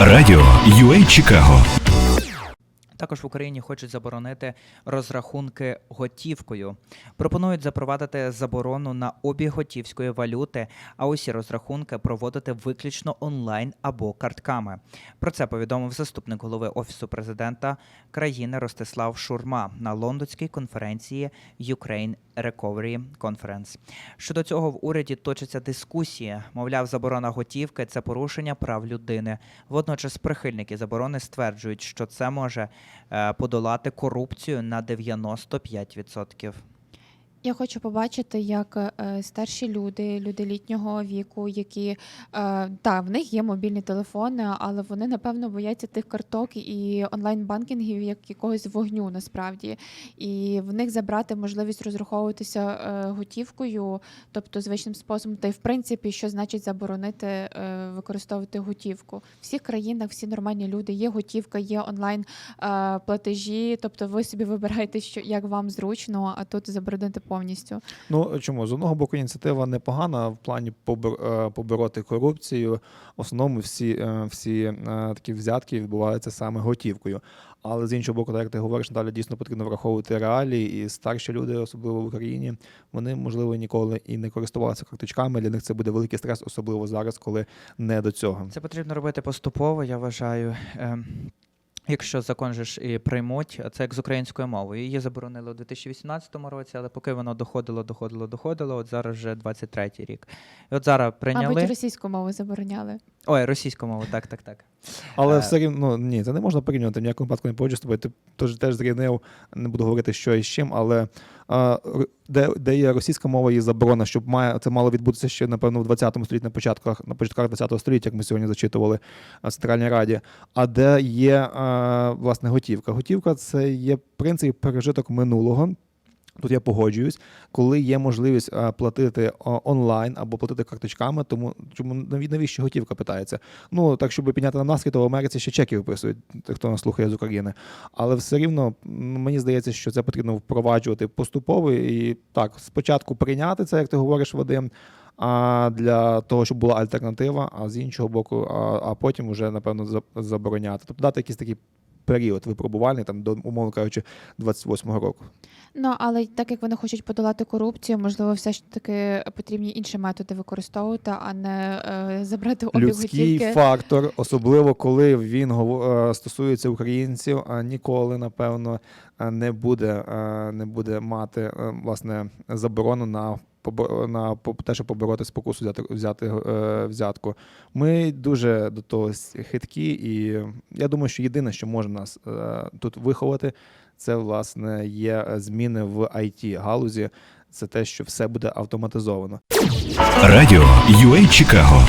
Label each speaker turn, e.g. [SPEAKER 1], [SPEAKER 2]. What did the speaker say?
[SPEAKER 1] Радіо UA Чикаго
[SPEAKER 2] Також в Україні хочуть заборонити розрахунки готівкою. Пропонують запровадити заборону на обіг готівської валюти, а усі розрахунки проводити виключно онлайн або картками. Про це повідомив заступник голови офісу президента країни Ростислав Шурма на лондонській конференції Ukraine Recovery Conference. Щодо цього в уряді точаться дискусії. Мовляв, заборона готівки це порушення прав людини. Водночас прихильники заборони стверджують, що це може е, подолати корупцію на 95%.
[SPEAKER 3] Я хочу побачити, як е, старші люди, люди літнього віку, які е, та в них є мобільні телефони, але вони напевно бояться тих карток і онлайн-банкінгів як якогось вогню насправді. І в них забрати можливість розраховуватися е, готівкою, тобто звичним способом, та й в принципі, що значить заборонити використовувати готівку. В всіх країнах всі нормальні люди, є готівка, є онлайн платежі. Тобто ви собі вибираєте, що як вам зручно, а тут заборонити повністю.
[SPEAKER 4] Ну чому з одного боку ініціатива непогана в плані е, побороти корупцію. В основному всі, е, всі е, такі взятки відбуваються саме готівкою. Але з іншого боку, так як ти говориш, далі дійсно потрібно враховувати реалії, і старші люди, особливо в Україні, вони можливо ніколи і не користувалися карточками. Для них це буде великий стрес, особливо зараз, коли не до цього.
[SPEAKER 2] Це потрібно робити поступово, я вважаю. Якщо закон же ж і приймуть, це як з українською мовою. Її заборонили у 2018 році, але поки воно доходило, доходило, доходило, от зараз вже 23-й рік. І от зараз прийняли.
[SPEAKER 3] Мабуть, російську мову забороняли.
[SPEAKER 2] Ой, російську мову, так, так, так.
[SPEAKER 4] Але
[SPEAKER 2] Е,
[SPEAKER 4] все рівно ну, ні, це не можна порівнювати. В ніякому випадку не погоджуюсь з тобою. Ти теж теж зрівнив, не буду говорити, що і з чим, але а, де, де є російська мова і заборона, щоб має це мало відбутися ще, напевно, в 20 столітті, на початках, на початках 20 століття, як ми сьогодні зачитували в Центральній Раді. А де є а, власне готівка? Готівка це є в принципі пережиток минулого. Тут я погоджуюсь, коли є можливість платити онлайн або платити карточками, тому чому наві- навіщо готівка питається? Ну так, щоб підняти нам настрій, то в Америці ще чеки виписують, хто нас слухає з України. Але все рівно мені здається, що це потрібно впроваджувати поступово і так, спочатку прийняти це, як ти говориш, Вадим. А для того, щоб була альтернатива, а з іншого боку, а, а потім вже напевно за- забороняти. Тобто дати якийсь такий період випробувальний, там до умовно кажучи, 28-го року.
[SPEAKER 3] Ну але так як вони хочуть подолати корупцію, можливо, все ж таки потрібні інші методи використовувати, а не е, забрати обіг
[SPEAKER 4] людський
[SPEAKER 3] готівки.
[SPEAKER 4] фактор, особливо коли він е, стосується українців, а ніколи, напевно, не буде, е, не буде мати е, власне заборону на на те, щоб побороти спокусу взяти, взяти е, взятку. Ми дуже до того хиткі, і я думаю, що єдине, що може нас е, тут виховати, це власне є зміни в it галузі. Це те, що все буде автоматизовано.
[SPEAKER 1] Радіо UA Чикаго